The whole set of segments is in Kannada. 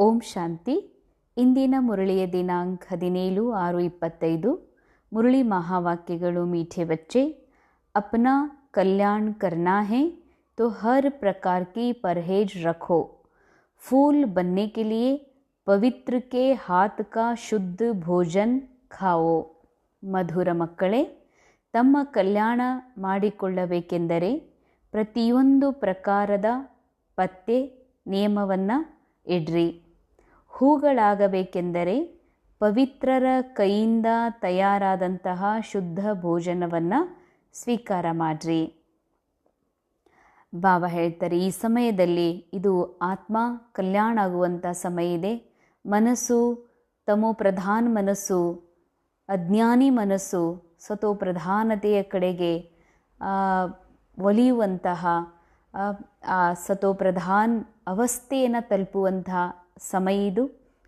ಓಂ ಶಾಂತಿ ಇಂದಿನ ಮುರಳಿಯ ದಿನಾಂಕ ಹದಿನೇಳು ಆರು ಇಪ್ಪತ್ತೈದು ಮುರಳಿ ಮಹಾವಾಕ್ಯಗಳು ಮೀಠೆ ಬಚ್ಚೆ अपना कल्याण करना है तो हर प्रकार की परहेज रखो फूल बनने के लिए ಪವಿತ್ರ ಕೆ ಹಾತ್ ಕಾ ಶುದ್ಧ ಭೋಜನ್ ಖಾವೋ ಮಧುರ ಮಕ್ಕಳೇ ತಮ್ಮ ಕಲ್ಯಾಣ ಮಾಡಿಕೊಳ್ಳಬೇಕೆಂದರೆ ಪ್ರತಿಯೊಂದು ಪ್ರಕಾರದ ಪತ್ತೆ ನಿಯಮವನ್ನು ಇಡ್ರಿ ಹೂಗಳಾಗಬೇಕೆಂದರೆ ಪವಿತ್ರರ ಕೈಯಿಂದ ತಯಾರಾದಂತಹ ಶುದ್ಧ ಭೋಜನವನ್ನು ಸ್ವೀಕಾರ ಮಾಡ್ರಿ. ಬಾಬಾ ಹೇಳ್ತಾರೆ, ಈ ಸಮಯದಲ್ಲಿ ಇದು ಆತ್ಮ ಕಲ್ಯಾಣ ಆಗುವಂಥ ಸಮಯ ಇದೆ. ಮನಸ್ಸು, ತಮೋ ಪ್ರಧಾನ ಮನಸ್ಸು, ಅಜ್ಞಾನಿ ಮನಸ್ಸು ಸತೋ ಪ್ರಧಾನತೆಯ ಕಡೆಗೆ ಒಲಿಯುವಂತಹ ಸತೋ ಪ್ರಧಾನ್ ಅವಸ್ಥೆಯನ್ನು ತಲುಪುವಂತಹ ಸಮಯ ಇದು.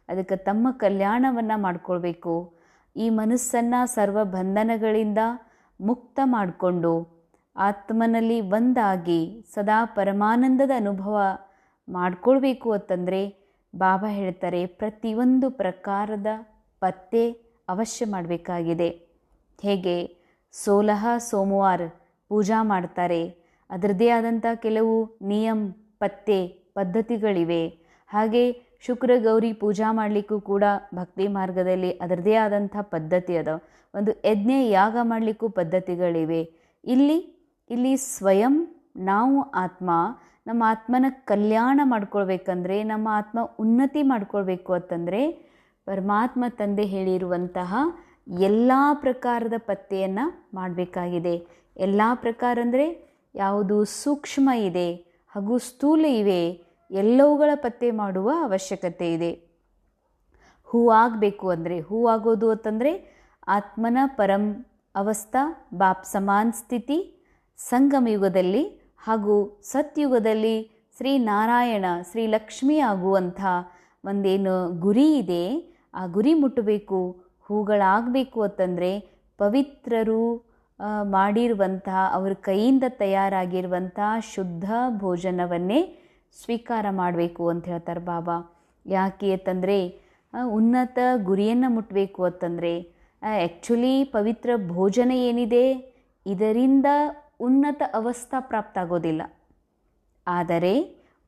ಅದಕ್ಕೆ ತಮ್ಮ ಕಲ್ಯಾಣವನ್ನು ಮಾಡಿಕೊಳ್ಬೇಕು. ಈ ಮನಸ್ಸನ್ನು ಸರ್ವ ಬಂಧನಗಳಿಂದ ಮುಕ್ತ ಮಾಡಿಕೊಂಡು ಆತ್ಮನಲ್ಲಿ ಒಂದಾಗಿ ಸದಾ ಪರಮಾನಂದದ ಅನುಭವ ಮಾಡಿಕೊಳ್ಬೇಕು ಅಂತಂದರೆ ಬಾಬಾ ಹೇಳ್ತಾರೆ ಪ್ರತಿಯೊಂದು ಪ್ರಕಾರದ ಪತ್ತೆ ಅವಶ್ಯ ಮಾಡಬೇಕಾಗಿದೆ. ಹೇಗೆ? ಸೋಲಹ ಸೋಮವಾರ ಪೂಜಾ ಮಾಡ್ತಾರೆ. ಅದರದ್ದೇ ಆದಂಥ ಕೆಲವು ನಿಯಮ ಪತ್ತೆ, ಪದ್ಧತಿಗಳಿವೆ. ಹಾಗೆ ಶುಕ್ರ ಗೌರಿ ಪೂಜಾ ಮಾಡಲಿಕ್ಕೂ ಕೂಡ ಭಕ್ತಿ ಮಾರ್ಗದಲ್ಲಿ ಅದರದೇ ಆದಂಥ ಪದ್ಧತಿ ಅದ. ಒಂದು ಯಜ್ಞೆ ಯಾಗ ಮಾಡಲಿಕ್ಕೂ ಪದ್ಧತಿಗಳಿವೆ. ಇಲ್ಲಿ ಇಲ್ಲಿ ಸ್ವಯಂ ನಾವು ಆತ್ಮ, ನಮ್ಮ ಆತ್ಮನ ಕಲ್ಯಾಣ ಮಾಡ್ಕೊಳ್ಬೇಕಂದ್ರೆ, ನಮ್ಮ ಆತ್ಮ ಉನ್ನತಿ ಮಾಡ್ಕೊಳ್ಬೇಕು ಅಂತಂದರೆ, ಪರಮಾತ್ಮ ತಂದೆ ಹೇಳಿರುವಂತಹ ಎಲ್ಲ ಪ್ರಕಾರದ ಪತ್ತೆಯನ್ನು ಮಾಡಬೇಕಾಗಿದೆ. ಎಲ್ಲ ಪ್ರಕಾರ ಅಂದರೆ ಯಾವುದು ಸೂಕ್ಷ್ಮ ಇದೆ, ಹಾಗೂ ಸ್ಥೂಲ ಇವೆ ಎಲ್ಲವುಗಳ ಪತ್ತೆ ಮಾಡುವ ಅವಶ್ಯಕತೆ ಇದೆ. ಹೂವಾಗಬೇಕು ಅಂದರೆ ಹೂವಾಗೋದು ಅಂತಂದರೆ ಆತ್ಮನ ಪರಂ ಅವಸ್ಥಾ ಬಾಪ್ ಸಮಾನ್ ಸ್ಥಿತಿ ಸಂಗಮ ಯುಗದಲ್ಲಿ ಹಾಗೂ ಸತ್ಯುಗದಲ್ಲಿ ಶ್ರೀ ನಾರಾಯಣ, ಶ್ರೀ ಲಕ್ಷ್ಮಿ ಆಗುವಂಥ ಒಂದೇನು ಗುರಿ ಇದೆ. ಆ ಗುರಿ ಮುಟ್ಟಬೇಕು. ಹೂಗಳಾಗಬೇಕು ಅಂತಂದರೆ ಪವಿತ್ರರು ಮಾಡಿರುವಂತಹ, ಅವ್ರ ಕೈಯಿಂದ ತಯಾರಾಗಿರುವಂಥ ಶುದ್ಧ ಭೋಜನವನ್ನೇ ಸ್ವೀಕಾರ ಮಾಡಬೇಕು ಅಂತ ಹೇಳ್ತಾರೆ ಬಾಬಾ. ಯಾಕೆ ಅಂತಂದರೆ ಉನ್ನತ ಗುರಿಯನ್ನು ಮುಟ್ಟಬೇಕು ಅಂತಂದರೆ ಆ್ಯಕ್ಚುಲಿ ಪವಿತ್ರ ಭೋಜನ ಏನಿದೆ, ಇದರಿಂದ ಉನ್ನತ ಅವಸ್ಥಾ ಪ್ರಾಪ್ತ ಆಗೋದಿಲ್ಲ. ಆದರೆ,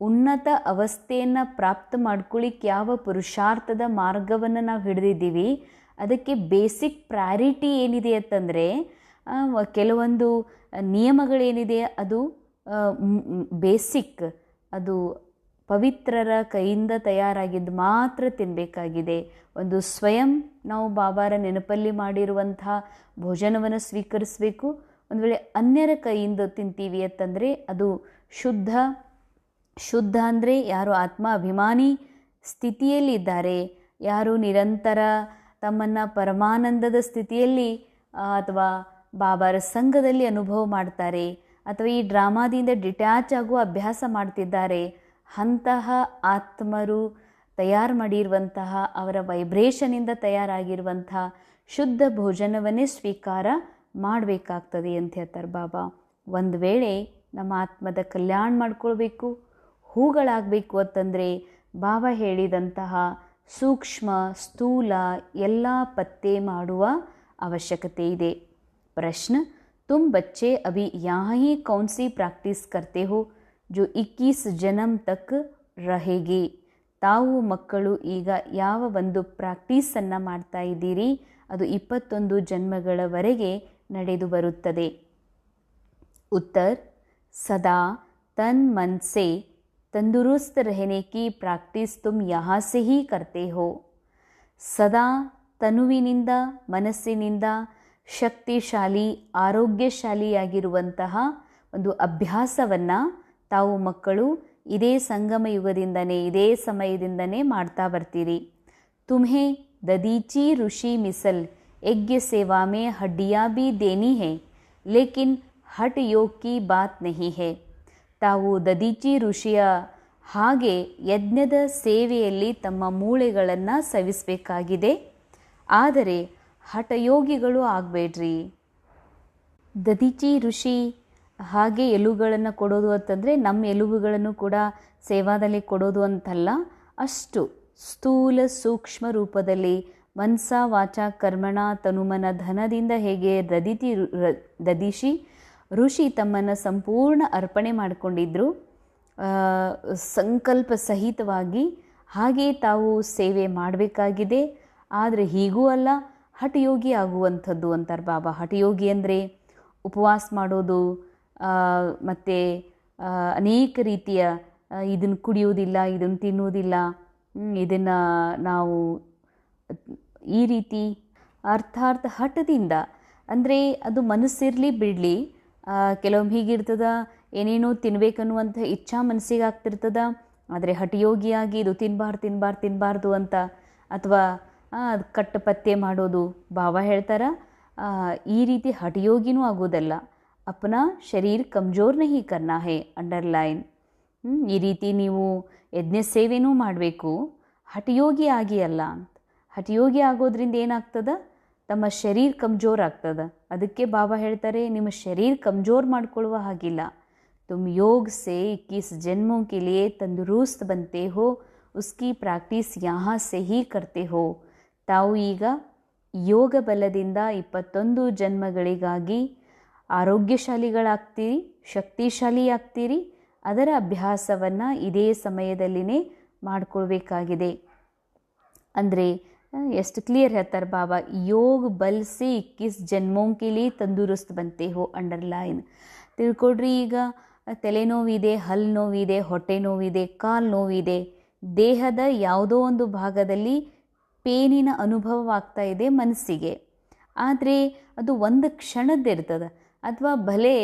ಉನ್ನತ ಅವಸ್ಥೆಯನ್ನು ಪ್ರಾಪ್ತ ಮಾಡ್ಕೊಳ್ಳಿಕ್ಕೆ ಯಾವ ಪುರುಷಾರ್ಥದ ಮಾರ್ಗವನ್ನು ನಾವು ಹಿಡಿದಿದ್ದೀವಿ, ಅದಕ್ಕೆ ಬೇಸಿಕ್ ಪ್ರಯಾರಿಟಿ ಏನಿದೆ ಅಂತಂದರೆ ಕೆಲವೊಂದು ನಿಯಮಗಳೇನಿದೆ, ಅದು ಬೇಸಿಕ್ ಅದು ಪವಿತ್ರರ ಕೈಯಿಂದ ತಯಾರಾಗಿದ್ದು ಮಾತ್ರ ತಿನ್ನಬೇಕಾಗಿದೆ ಒಂದು ಸ್ವಯಂ ನಾವು ಬಾಬಾರ ನೆನಪಲ್ಲಿ ಮಾಡಿರುವಂಥ ಭೋಜನವನ್ನು ಸ್ವೀಕರಿಸಬೇಕು. ಒಂದು ವೇಳೆ ಅನ್ಯರ ಕೈಯಿಂದ ತಿಂತೀವಿ ಅಂತಂದರೆ ಅದು ಶುದ್ಧ ಶುದ್ಧ ಅಂದರೆ ಯಾರು ಆತ್ಮ ಅಭಿಮಾನಿ ಸ್ಥಿತಿಯಲ್ಲಿದ್ದಾರೆ. ಯಾರು ನಿರಂತರ ತಮ್ಮನ್ನು ಪರಮಾನಂದದ ಸ್ಥಿತಿಯಲ್ಲಿ ಅಥವಾ ಬಾಬಾರ ಸಂಘದಲ್ಲಿ ಅನುಭವ ಮಾಡ್ತಾರೆ. ಅಥವಾ ಈ ಡ್ರಾಮಾದಿಂದ ಡಿಟ್ಯಾಚ್ ಆಗುವ ಅಭ್ಯಾಸ ಮಾಡ್ತಿದ್ದಾರೆ. ಅಂತಹ ಆತ್ಮರು ತಯಾರು ಮಾಡಿರುವಂತಹ, ಅವರ ವೈಬ್ರೇಷನಿಂದ ತಯಾರಾಗಿರುವಂತಹ ಶುದ್ಧ ಭೋಜನವನ್ನೇ ಸ್ವೀಕಾರ ಮಾಡಬೇಕಾಗ್ತದೆ ಅಂತ ಹೇಳ್ತಾರೆ ಬಾಬಾ. ಒಂದು ವೇಳೆ ನಮ್ಮ ಆತ್ಮದ ಕಲ್ಯಾಣ ಮಾಡ್ಕೊಳ್ಬೇಕು, ಹೂಗಳಾಗಬೇಕು ಅಂತಂದರೆ ಬಾಬಾ ಹೇಳಿದಂತಹ ಸೂಕ್ಷ್ಮ, ಸ್ಥೂಲ, ಎಲ್ಲ ಪತ್ತೆ ಮಾಡುವ ಅವಶ್ಯಕತೆ ಇದೆ. ಪ್ರಶ್ನೆ तुम बच्चे अभी यहाँ ही कौन सी प्रैक्टिस करते हो जो 21 ಜನ್ಮ ತಕ್ रहेगी ತಾವು ಮಕ್ಕಳು ಈಗ ಯಾವ ಒಂದು ಪ್ರಾಕ್ಟೀಸನ್ನು ಮಾಡ್ತಾ ಇದ್ದೀರಿ ಅದು ಇಪ್ಪತ್ತೊಂದು ಜನ್ಮಗಳವರೆಗೆ ನಡೆದು ಬರುತ್ತದೆ ಉತ್ತರ್ ಸದಾ ತನ್ ಮನ್ से तंदुरुस्त रहने की प्रैक्टिस तुम यहाँ से ही करते हो ಸದಾ ತನುವಿನಿಂದ ಮನಸ್ಸಿನಿಂದ ಶಕ್ತಿಶಾಲಿ, ಆರೋಗ್ಯಶಾಲಿಯಾಗಿರುವಂತಹ ಒಂದು ಅಭ್ಯಾಸವನ್ನು ತಾವು ಮಕ್ಕಳು ಇದೇ ಸಂಗಮ ಯುಗದಿಂದನೇ ಇದೇ ಸಮಯದಿಂದನೇ ಮಾಡ್ತಾ ಬರ್ತೀರಿ. ತುಮ್ಹೆ ದದೀಚಿ ಋಷಿ ಮಿಸಲ್, ಯಜ್ಞ ಸೇವಾ ಮೇ ಹಡ್ಡಿಯಾ ಬಿ ದೇನಿ ಹೇ, ಲೇಕಿನ್ ಹಟ್ ಯೋಗ್ ಕಿ ಬಾತ್ ನಹಿ ಹೇ. ತಾವು ದದೀಚಿ ಋಷಿಯ ಹಾಗೆ ಯಜ್ಞದ ಸೇವೆಯಲ್ಲಿ ತಮ್ಮ ಮೂಳೆಗಳನ್ನು ಸವಿಸಬೇಕಾಗಿದೆ. ಆದರೆ ಹಠಯೋಗಿಗಳು ಆಗಬೇಡ್ರಿ. ದದಿಚಿ ಋಷಿ ಹಾಗೆ ಎಲುಬುಗಳನ್ನು ಕೊಡೋದು ಅಂತಂದರೆ ನಮ್ಮ ಎಲುಬುಗಳನ್ನು ಕೂಡ ಸೇವಾದಲ್ಲಿ ಕೊಡೋದು ಅಂತಲ್ಲ, ಅಷ್ಟು ಸ್ಥೂಲ ಸೂಕ್ಷ್ಮ ರೂಪದಲ್ಲಿ ಮನ್ಸ ವಾಚ ಕರ್ಮಣ ತನುಮನ ಧನದಿಂದ ಹೇಗೆ ದದಿತಿ ದದಿಶಿ ಋಷಿ ತಮ್ಮನ್ನು ಸಂಪೂರ್ಣ ಅರ್ಪಣೆ ಮಾಡಿಕೊಂಡಿದ್ರು ಸಂಕಲ್ಪ ಸಹಿತವಾಗಿ ಹಾಗೆ ತಾವು ಸೇವೆ ಮಾಡಬೇಕಾಗಿದೆ. ಆದರೆ ಹೀಗೂ ಅಲ್ಲ ಹಠಯೋಗಿ ಆಗುವಂಥದ್ದು ಅಂತಾರೆ ಬಾಬಾ. ಹಠಯೋಗಿ ಅಂದರೆ ಉಪವಾಸ ಮಾಡೋದು ಮತ್ತು ಅನೇಕ ರೀತಿಯ ಇದನ್ನು ಕುಡಿಯೋದಿಲ್ಲ ಇದನ್ನು ತಿನ್ನುವುದಿಲ್ಲ ಇದನ್ನು ನಾವು ಈ ರೀತಿ ಅರ್ಥಾರ್ಥ ಹಠದಿಂದ, ಅಂದರೆ ಅದು ಮನಸ್ಸಿರಲಿ ಬಿಡಲಿ ಕೆಲವೊಮ್ಮೆ ಹೀಗಿರ್ತದ, ಏನೇನೋ ತಿನ್ಬೇಕನ್ನುವಂಥ ಇಚ್ಛಾ ಮನಸ್ಸಿಗೆ ಆಗ್ತಿರ್ತದ, ಆದರೆ ಹಠಯೋಗಿಯಾಗಿ ಇದು ತಿನ್ನಬಾರ್ದು ತಿನ್ನಬಾರ್ದು ತಿನ್ನಬಾರ್ದು ಅಂತ, ಅಥವಾ ಕಟ್ಟು ಪತ್ತೆ ಮಾಡೋದು ಬಾಬಾ ಹೇಳ್ತಾರ. ಈ ರೀತಿ ಹಠಯೋಗಿನೂ ಆಗೋದಲ್ಲ. ಅಪ್ನ ಶರೀರ್ ಕಮ್ಜೋರ್ ನಹಿ ಕರ್ನಾ ಹೇ, ಅಂಡರ್ಲೈನ್. ಈ ರೀತಿ ನೀವು ಯಜ್ಞ ಸೇವೆನೂ ಮಾಡಬೇಕು. ಹಠಯೋಗಿ ಆಗಿ ಅಲ್ಲ ಅಂತ. ಹಠಯೋಗಿ ಆಗೋದ್ರಿಂದ ಏನಾಗ್ತದ? ತಮ್ಮ ಶರೀರ್ ಕಮ್ಜೋರ್ ಆಗ್ತದ. ಅದಕ್ಕೆ ಬಾಬಾ ಹೇಳ್ತಾರೆ, ನಿಮ್ಮ ಶರೀರ್ ಕಮ್ಜೋರ್ ಮಾಡ್ಕೊಳ್ಳುವ ಹಾಗಿಲ್ಲ. ತುಮ್ ಯೋಗ ಸೇ ಇಕ್ಕಿಸ್ ಜನ್ಮೋ ಕೆ ತಂದುರುಸ್ತ್ ಬಂತೆ ಹೋ, ಉಸ್ಕಿ ಪ್ರಾಕ್ಟೀಸ್ ಯಾಹ ಸೆ ಕರ್ತೆ ಹೋ. ತಾವು ಈಗ ಯೋಗ ಬಲದಿಂದ ಇಪ್ಪತ್ತೊಂದು ಜನ್ಮಗಳಿಗಾಗಿ ಆರೋಗ್ಯಶಾಲಿಗಳಾಗ್ತೀರಿ, ಶಕ್ತಿಶಾಲಿಯಾಗ್ತೀರಿ, ಅದರ ಅಭ್ಯಾಸವನ್ನು ಇದೇ ಸಮಯದಲ್ಲಿನೇ ಮಾಡಿಕೊಳ್ಬೇಕಾಗಿದೆ. ಅಂದರೆ ಎಷ್ಟು ಕ್ಲಿಯರ್ ಹೇಳ್ತಾರೆ ಬಾಬಾ, ಯೋಗ ಬಲಿಸಿ ಇಕ್ಕಿಸ್ ಜನ್ಮೋಂಕಿಲಿ ತಂದೂರಸ್ತ್ ಬಂತೆ ಹೋ ಅಂಡರ್ಲೈನ್. ತಿಳ್ಕೊಡ್ರಿ ಈಗ ತಲೆನೋವಿದೆ ಹಲ್ಲು ನೋವಿದೆ, ಹೊಟ್ಟೆ ನೋವಿದೆ, ಕಾಲು ನೋವಿದೆ, ದೇಹದ ಯಾವುದೋ ಒಂದು ಭಾಗದಲ್ಲಿ ಪೇನಿನ ಅನುಭವವಾಗ್ತಾ ಇದೆ ಮನಸ್ಸಿಗೆ. ಆದರೆ ಅದು ಒಂದು ಕ್ಷಣದ್ದಿರ್ತದೆ ಅಥವಾ ಭಲೆ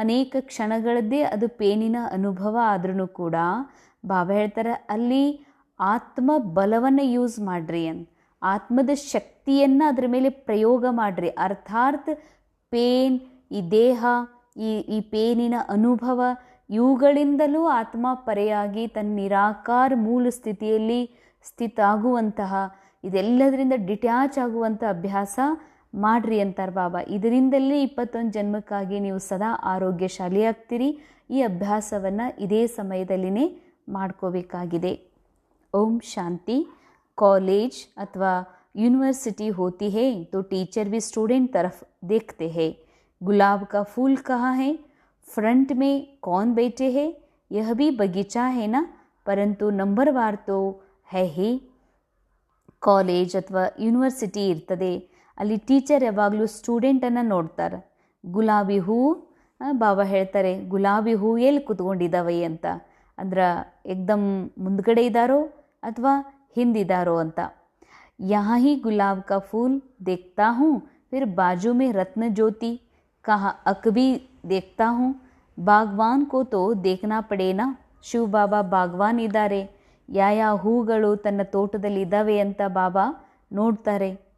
ಅನೇಕ ಕ್ಷಣಗಳದ್ದೇ ಅದು ಪೇನಿನ ಅನುಭವ ಆದ್ರೂ ಕೂಡ ಬಾಬಾ ಹೇಳ್ತಾರೆ, ಅಲ್ಲಿ ಆತ್ಮ ಬಲವನ್ನು ಯೂಸ್ ಮಾಡ್ರಿ ಅಂತ ಆತ್ಮದ ಶಕ್ತಿಯನ್ನು ಅದರ ಮೇಲೆ ಪ್ರಯೋಗ ಮಾಡ್ರಿ. ಅರ್ಥಾತ್ ಪೇನ್, ಈ ದೇಹ, ಈ ಈ ಪೇನಿನ ಅನುಭವ, ಇವುಗಳಿಂದಲೂ ಆತ್ಮ ಪರೆಯಾಗಿ ತನ್ನ ನಿರಾಕಾರ ಮೂಲ ಸ್ಥಿತಿಯಲ್ಲಿ ಸ್ಥಿತ ಆಗುವಂತಹ ಇದೆಲ್ಲದರಿಂದ ಡಿಟ್ಯಾಚ್ ಆಗುವಂಥ ಅಭ್ಯಾಸ ಮಾಡ್ರಿ ಅಂತಾರೆ ಬಾಬಾ ಇದರಿಂದಲೇ ಇಪ್ಪತ್ತೊಂದು ಜನ್ಮಕ್ಕಾಗಿ ನೀವು ಸದಾ ಆರೋಗ್ಯಶಾಲಿಯಾಗ್ತೀರಿ ಈ ಅಭ್ಯಾಸವನ್ನು ಇದೇ ಸಮಯದಲ್ಲಿನೇ ಮಾಡ್ಕೋಬೇಕಾಗಿದೆ ओम शांति कॉलेज अथवा यूनिवर्सिटी होती है तो टीचर भी स्टूडेंट तरफ देखते हैं गुलाब का फूल कहाँ है फ्रंट में कौन बैठे हैं यह भी बगीचा है ना परंतु नंबरवार तो है ही ಕಾಲೇಜ್ ಅಥವಾ ಯೂನಿವರ್ಸಿಟಿ ಇರ್ತದೆ. ಅಲ್ಲಿ ಟೀಚರ್ ಯಾವಾಗಲೂ ಸ್ಟೂಡೆಂಟನ್ನು ನೋಡ್ತಾರೆ. ಗುಲಾಬಿ ಹೂ ಬಾಬಾ ಹೇಳ್ತಾರೆ, ಗುಲಾಬಿ ಹೂ ಎಲ್ಲಿ ಕುತ್ಕೊಂಡಿದ್ದಾವೆ ಅಂತ? ಅಂದ್ರೆ ಎಕ್ದಮ್ ಮುಂದ್ಗಡೆ ಇದ್ದಾರೋ ಅಥವಾ ಹಿಂದಿದ್ದಾರೋ ಅಂತ. ಯಾಹಿ ಗುಲಾಬ್ ಕಾ ಫೂಲ್ ದೇಖ್ತಾ ಹೂ, ಫಿರ್ ಬಾಜು ಮೇ ರತ್ನ ಜ್ಯೋತಿ, ಕಹ ಅಕ್ಬಿ ದೇಖ್ತಾ ಹೂ, ಬಾಗ್ವಾನ್ ಕೋ ತೋ ದೇಖನಾ ಪಡೇನಾ ಶಿವ ಬಾಬಾ ಬಾಗ್ವಾನ್ ಇದ್ದಾರೆ ಯಾವ ಹೂಗಳು ತನ್ನ ತೋಟದಲ್ಲಿ ಇದ್ದಾವೆ ಅಂತ ಬಾಬಾ ನೋಡ್ತಾರೆ.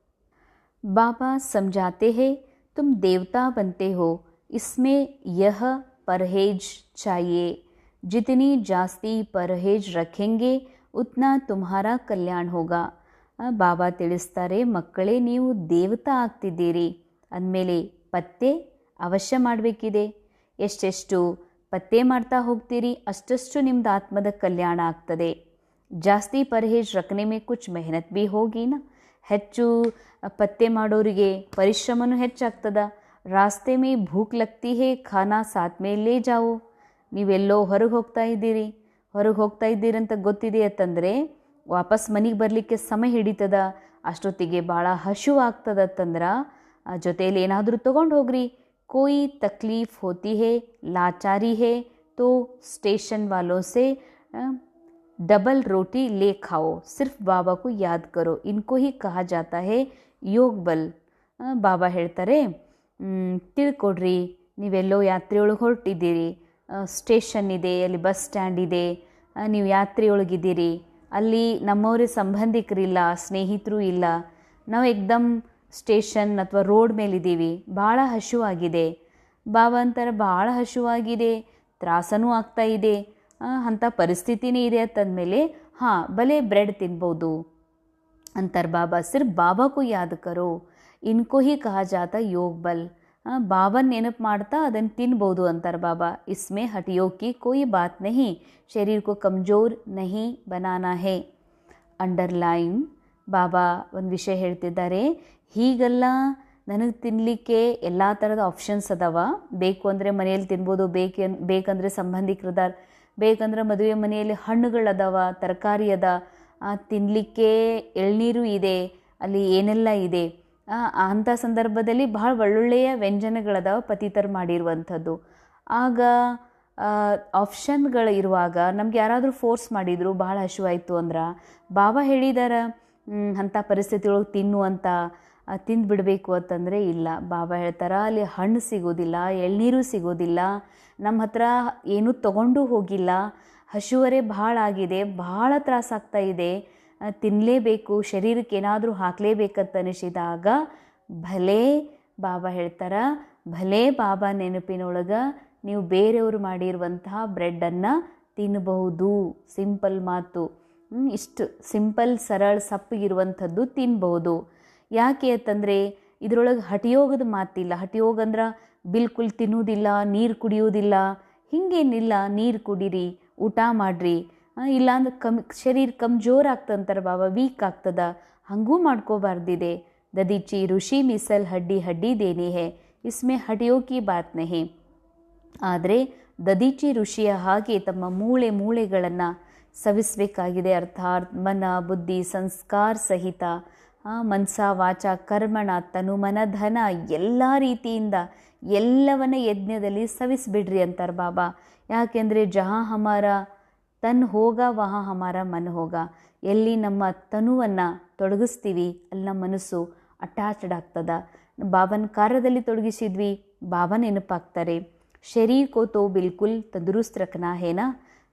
ಬಾಬಾ, ಸಮಜಾತೆ ಹೇ, ತುಮ್ ದೇವತಾ ಬಂತೆ ಹೋ, ಇಸ್ಮೇ ಯಹ ಪರಹೇಜ್ ಚಾಯೆ, ಜಿತನಿ ಜಾಸ್ತಿ ಪರಹೇಜ್ ರಖೆಂಗೆ, ಉತ್ನಾ ತುಮ್ಹಾರ ಕಲ್ಯಾಣ ಹೋಗ. ಬಾಬಾ ತಿಳಿಸ್ತಾರೆ, ಮಕ್ಕಳೇ, ನೀವು ದೇವತಾ ಆಗ್ತಿದ್ದೀರಿ. ಅಂದಮೇಲೆ ಪತ್ತೆ ಅವಶ್ಯ ಮಾಡಬೇಕಿದೆ. ಎಷ್ಟೆಷ್ಟು ಪತ್ತೆ ಮಾಡ್ತಾ ಹೋಗ್ತೀರಿ, ಅಷ್ಟಷ್ಟು ನಿಮ್ಮದು ಆತ್ಮದ ಕಲ್ಯಾಣ ಆಗ್ತದೆ. ಜಾಸ್ತಿ ಪರಹೇಜ್ ರಕ್ನೆ ಮೇ ಕುಚ್ ಮೆಹನತ್ ಭೀ ನಾ. ಹೆಚ್ಚು ಪತ್ತೆ ಮಾಡೋರಿಗೆ ಪರಿಶ್ರಮನೂ ಹೆಚ್ಚಾಗ್ತದ. ರಾಸ್ತೆ ಮೇ ಭೂಕ್ ಲಗ್ತಿ ಹೇ, ಖಾನಾ ಸಾತ್ ಲೇ ಜಾವು. ನೀವೆಲ್ಲೋ ಹೊರಗೆ ಹೋಗ್ತಾ ಇದ್ದೀರಿ. ಹೊರಗೆ ಹೋಗ್ತಾ ಇದ್ದೀರಂತ ಗೊತ್ತಿದೆ ಅಂತಂದರೆ, ವಾಪಸ್ ಮನೆಗೆ ಬರಲಿಕ್ಕೆ ಸಮಯ ಹಿಡಿತದ. ಅಷ್ಟೊತ್ತಿಗೆ ಭಾಳ ಹಶು ಆಗ್ತದತ್ತಂದ್ರೆ ಜೊತೆಯಲ್ಲಿ ಏನಾದರೂ ತೊಗೊಂಡು ಹೋಗ್ರಿ. ಕೋಯಿ ತಕ್ಲೀಫ್ ಹೋತಿ ಹೇ, ಲಾಚಾರಿ ಹೇ, ತೋ ಸ್ಟೇಷನ್ ವಾಲೋಸೆ डबल रोटी ले खाओ सिर्फ बाबा को याद करो इनको ही कहा जाता है ಯೋಗ ಬಲ್ ಆ, ಬಾಬಾ ಹೇಳ್ತಾರೆ ಮ್, ತಿಳ್ಕೊಡ್ರಿ ನೀವೆಲ್ಲೋ ಯಾತ್ರೆಯೊಳಗೆ ಹೊರಟಿದ್ದೀರಿ ಸ್ಟೇಷನ್ ಇದೆ ಅಲ್ಲಿ ಬಸ್ ಸ್ಟ್ಯಾಂಡ್ ಇದೆ ಆ, ನೀವು ಯಾತ್ರೆಯೊಳಗಿದ್ದೀರಿ ಅಲ್ಲಿ ನಮ್ಮವರೇ ಸಂಬಂಧಿಕರಿಲ್ಲ ಸ್ನೇಹಿತರು ಇಲ್ಲ ನಾವು ಎಕ್ದಮ್ ಸ್ಟೇಷನ್ ಅಥವಾ ರೋಡ್ ಮೇಲಿದ್ದೀವಿ ಭಾಳ ಹಶುವಾಗಿದೆ ಬಾಬಾ ಅಂತಾರೆ ಭಾಳ ಹಶುವಾಗಿದೆ ತ್ರಾಸನೂ ಆಗ್ತಾ ಇದೆ ಆ, ಅಂಥ ಪರಿಸ್ಥಿತಿನೇ ಇದೆ ಅಂತಂದಮೇಲೆ ಹಾಂ ಭಲೇ ಬ್ರೆಡ್ ತಿನ್ಬೋದು ಅಂತಾರೆ ಬಾಬಾ ಸಿರ್ಫ್ ಬಾಬಾಕ್ಕೂ ಯಾದ ಕರೋ ಇನ್ಕೋ ಹಿ ಕಹ ಜಾತ ಯೋಗ್ ಬಲ್ ಬಾಬನ್ ನೆನಪು ಮಾಡ್ತಾ ಅದನ್ನು ತಿನ್ಬೋದು ಅಂತಾರೆ ಬಾಬಾ ಇಸ್ಮೆ ಹಟಿಯೋಕಿ ಕೋಯಿ ಬಾತ್ ನಹಿ ಶರೀರಕ್ಕೂ ಕಮ್ಜೋರ್ ನಹಿ ಬನಾನಾ ಹೇ ಅಂಡರ್ಲೈನ್ ಬಾಬಾ ಒಂದು ವಿಷಯ ಹೇಳ್ತಿದ್ದಾರೆ ಹೀಗೆಲ್ಲ ನನಗೆ ತಿನ್ನಲಿಕ್ಕೆ ಎಲ್ಲ ಥರದ ಆಪ್ಷನ್ಸ್ ಅದಾವ ಬೇಕು ಅಂದರೆ ಮನೆಯಲ್ಲಿ ತಿನ್ಬೋದು ಬೇಕೆ ಬೇಕಂದರೆ ಸಂಬಂಧಿಕರದಾರ ಬೇಕಂದ್ರೆ ಮದುವೆ ಮನೆಯಲ್ಲಿ ಹಣ್ಣುಗಳದಾವ ತರಕಾರಿ ಅದ. ತಿನ್ನಲಿಕ್ಕೆ ಎಳ್ನೀರು ಇದೆ, ಅಲ್ಲಿ ಏನೆಲ್ಲ ಇದೆ. ಅಂಥ ಸಂದರ್ಭದಲ್ಲಿ ಭಾಳ ಒಳ್ಳೊಳ್ಳೆಯ ವ್ಯಂಜನಗಳದಾವ ಪತಿತರ್ ಮಾಡಿರುವಂಥದ್ದು. ಆಗ ಆಪ್ಷನ್ಗಳು ಇರುವಾಗ ನಮ್ಗೆ ಯಾರಾದರೂ ಫೋರ್ಸ್ ಮಾಡಿದರು, ಭಾಳ ಹಶುವಾಯಿತು ಅಂದ್ರೆ ಬಾಬಾ ಹೇಳಿದಾರ ಅಂಥ ಪರಿಸ್ಥಿತಿ ಒಳಗೆ ತಿನ್ನು ಅಂತ. ತಿಂದು ಬಿಡಬೇಕು ಅಂತಂದರೆ ಇಲ್ಲ. ಬಾಬಾ ಹೇಳ್ತಾರೆ, ಅಲ್ಲಿ ಹಣ್ಣು ಸಿಗೋದಿಲ್ಲ, ಎಳ್ನೀರು ಸಿಗೋದಿಲ್ಲ ನಮ್ಮ ಹತ್ರ ಏನೂ ತಗೊಂಡು ಹೋಗಿಲ್ಲ. ಹಸುವರೆ ಭಾಳ ಆಗಿದೆ, ಭಾಳ ತ್ರಾಸಾಗ್ತಾ ಇದೆ. ತಿನ್ನಲೇಬೇಕು ಶರೀರಕ್ಕೆ ಏನಾದರೂ ಹಾಕಲೇಬೇಕಂತ ಅನಿಸಿದಾಗ ಭಲೇ ಬಾಬಾ ಹೇಳ್ತಾರೆ, ಭಲೇ ಬಾಬಾ ನೆನಪಿನೊಳಗೆ ನೀವು ಬೇರೆಯವರು ಮಾಡಿರುವಂತಹ ಬ್ರೆಡ್ಡನ್ನು ತಿನ್ನಬಹುದು ಸಿಂಪಲ್ ಮಾತು. ಇಷ್ಟು ಸಿಂಪಲ್ ಸರಳ ಸಪ್ಪಗಿರುವಂಥದ್ದು ತಿನ್ಬಹುದು. ಯಾಕೆ ಅಂತಂದರೆ ಇದರೊಳಗೆ ಹಠಯೋಗದ ಮಾತಿಲ್ಲ. ಹಠಯೋಗ ಅಂದ್ರೆ ಬಿಲ್ಕುಲ್ ತಿನ್ನುವುದಿಲ್ಲ ನೀರು ಕುಡಿಯೋದಿಲ್ಲ. ಹಿಂಗೇನಿಲ್ಲ, ನೀರು ಕುಡೀರಿ, ಊಟ ಮಾಡಿರಿ. ಇಲ್ಲಾಂದ್ರೆ ಕಮ್, ಶರೀರ ಕಮ್ಜೋರ್ ಆಗ್ತಂತಾರೆ ಬಾಬಾ, ವೀಕ್ ಆಗ್ತದ. ಹಾಗೂ ಮಾಡ್ಕೋಬಾರ್ದಿದೆ. ದದಿಚಿ ಋಷಿ ಮೀಸಲ್ ಹಡ್ಡಿ ಹಡ್ಡಿ ದೇನಿ ಹೇ ಇಸ್ಮೆ ಹಡಿಯೋಕಿ ಬಾತ್ನೇ ಬಾತ್ ನಹಿ ಆದರೆ ದದೀಚಿ ಋಷಿಯ ಹಾಗೆ ತಮ್ಮ ಮೂಳೆ ಮೂಳೆಗಳನ್ನು ಸವಿಸಬೇಕಾಗಿದೆ. ಅರ್ಥಾತ್ ಮನ, ಬುದ್ಧಿ, ಸಂಸ್ಕಾರ ಸಹಿತ. ಮನ್ಸ, ವಾಚ, ಕರ್ಮಣ, ತನು ಮನ, ಧನ ಎಲ್ಲ ರೀತಿಯಿಂದ ಎಲ್ಲವನ್ನ ಯಜ್ಞದಲ್ಲಿ ಸವಿಸ್ಬಿಡ್ರಿ ಅಂತಾರೆ ಬಾಬಾ. ಯಾಕೆಂದರೆ ಜಹಾ ಹಮಾರ ತನ್ ಹೋಗ, ವಹ ಹಮಾರ ಮನ್ ಹೋಗ. ಎಲ್ಲಿ ನಮ್ಮ ತನುವನ್ನು ತೊಡಗಿಸ್ತೀವಿ, ಅಲ್ಲಿ ನಮ್ಮ ಮನಸ್ಸು ಅಟ್ಯಾಚ್ಡ್ ಆಗ್ತದ. ಬಾಬನ ಕಾರ್ಯದಲ್ಲಿ ತೊಡಗಿಸಿದ್ವಿ, ಬಾಬಾ ನೆನಪಾಗ್ತಾರೆ. ಶರೀರ್ ಕೋತೋ ಬಿಲ್ಕುಲ್ ತಂದುರುಸ್ತ್ ರಕ್ನ ಹೇನಾ?